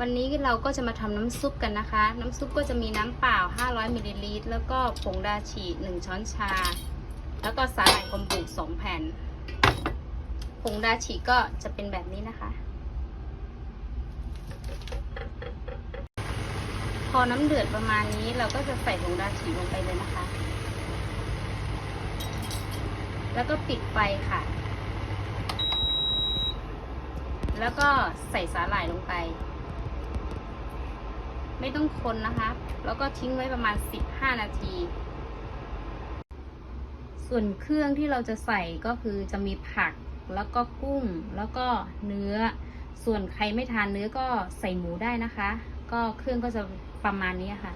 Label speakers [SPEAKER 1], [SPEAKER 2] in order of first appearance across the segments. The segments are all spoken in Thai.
[SPEAKER 1] วันนี้เราก็จะมาทำน้ำซุปกันนะคะ น้ำซุปก็จะมีน้ำเปล่า 500มิลลิลิตรแล้วก็ผงดาชิ1ช้อนชา แล้วก็สาหร่ายคอมบุก2แผ่น ผงดาชิก็จะเป็นแบบนี้นะคะ พอน้ำเดือดประมาณนี้เราก็จะใส่ผงดาชิลงไปเลยนะคะ แล้วก็ปิดไฟค่ะ แล้วก็ใส่สาหร่ายลงไป ไม่ต้องคนนะคะ แล้วก็ทิ้งไว้ประมาณ 15 นาที ส่วนเครื่องที่เราจะใส่ก็คือจะมีผักแล้วก็กุ้งแล้วก็เนื้อ ส่วนใครไม่ทานเนื้อก็ใส่หมูได้นะคะ ก็เครื่องก็จะประมาณนี้ค่ะ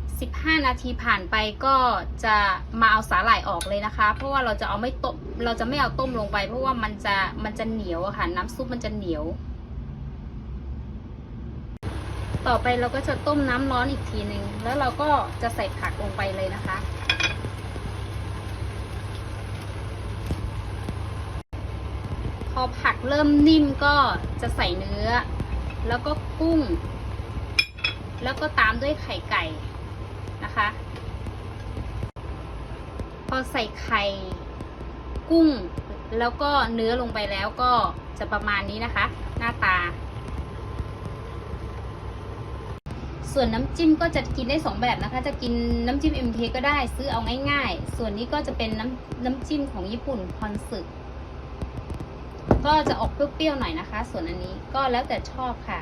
[SPEAKER 1] 15 นาทีผ่านไปก็จะมาเอาสาหร่ายออกเลยนะคะ เพราะว่าเราจะเอาไม่ต้มเราจะไม่เอาต้มลงไป เพราะว่ามันจะมันจะเหนียวอะค่ะ น้ำซุปมันจะเหนียว ต่อไปเราก็จะต้มน้ำร้อนอีกทีหนึ่งแล้วเราก็จะใส่ผักลงไปเลยนะคะ พอผักเริ่มนิ่มก็จะใส่เนื้อ แล้วก็กุ้ง แล้วก็ตามด้วยไข่ไก่นะคะ พอใส่ไข่กุ้ง แล้วก็เนื้อลงไปแล้วก็จะประมาณนี้นะคะ หน้าตา ส่วนน้ำจิ้มก็จะกินได้สองแบบนะคะ จะกินน้ำจิ้ม MK ก็ได้ซื้อเอาง่ายๆ ส่วนนี้ก็จะเป็นน้ำน้ำจิ้มของญี่ปุ่นคอนสึกก็จะออกเปรี้ยวๆหน่อยนะคะ ส่วนอันนี้ก็แล้วแต่ชอบค่ะ